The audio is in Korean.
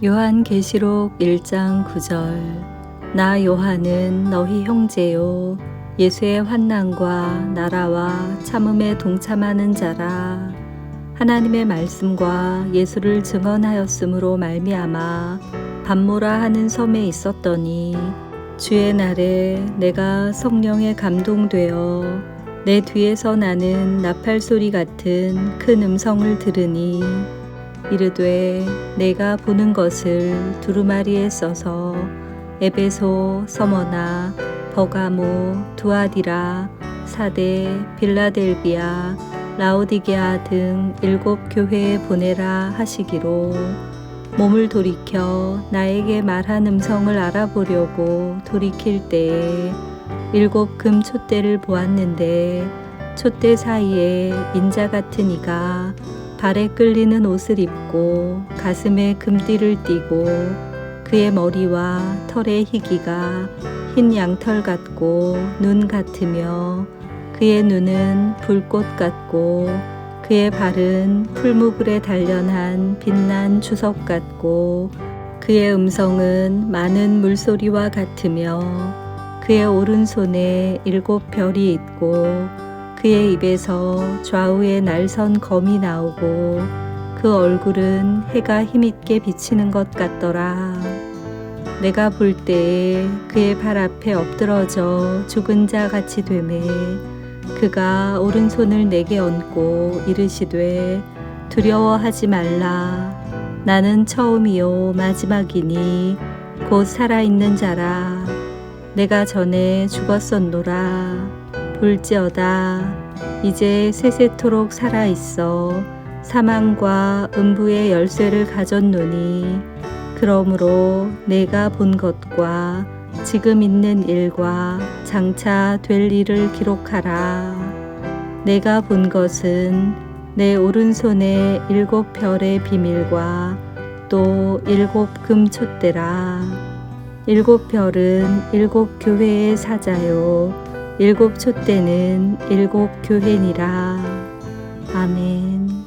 요한계시록 1장 9절. 나 요한은 너희 형제요 예수의 환난과 나라와 참음에 동참하는 자라. 하나님의 말씀과 예수를 증언하였으므로 말미암아 밤모라 하는 섬에 있었더니 주의 날에 내가 성령에 감동되어 내 뒤에서 나는 나팔 소리 같은 큰 음성을 들으니 이르되 내가 보는 것을 두루마리에 써서 에베소, 서머나, 버가모, 두아디라, 사대, 빌라델비아, 라오디게아 등 일곱 교회에 보내라 하시기로 몸을 돌이켜 나에게 말한 음성을 알아보려고 돌이킬 때에 일곱 금 촛대를 보았는데 촛대 사이에 인자 같은 이가 발에 끌리는 옷을 입고 가슴에 금띠를 띠고 그의 머리와 털의 희기가 흰 양털 같고 눈 같으며 그의 눈은 불꽃 같고 그의 발은 풀무불에 단련한 빛난 주석 같고 그의 음성은 많은 물소리와 같으며 그의 오른손에 일곱 별이 있고 그의 입에서 좌우에 날선 검이 나오고 그 얼굴은 해가 힘있게 비치는 것 같더라. 내가 볼 때에 그의 발 앞에 엎드러져 죽은 자 같이 되매 그가 오른손을 내게 얹고 이르시되 두려워하지 말라. 나는 처음이요 마지막이니 곧 살아있는 자라. 내가 전에 죽었었노라. 볼지어다. 이제 세세토록 살아 있어 사망과 음부의 열쇠를 가졌노니 그러므로 내가 본 것과 지금 있는 일과 장차 될 일을 기록하라. 내가 본 것은 내 오른손에 일곱 별의 비밀과 또 일곱 금촛대라. 일곱 별은 일곱 교회의 사자요 일곱 촛대는 일곱 교회니라. 아멘.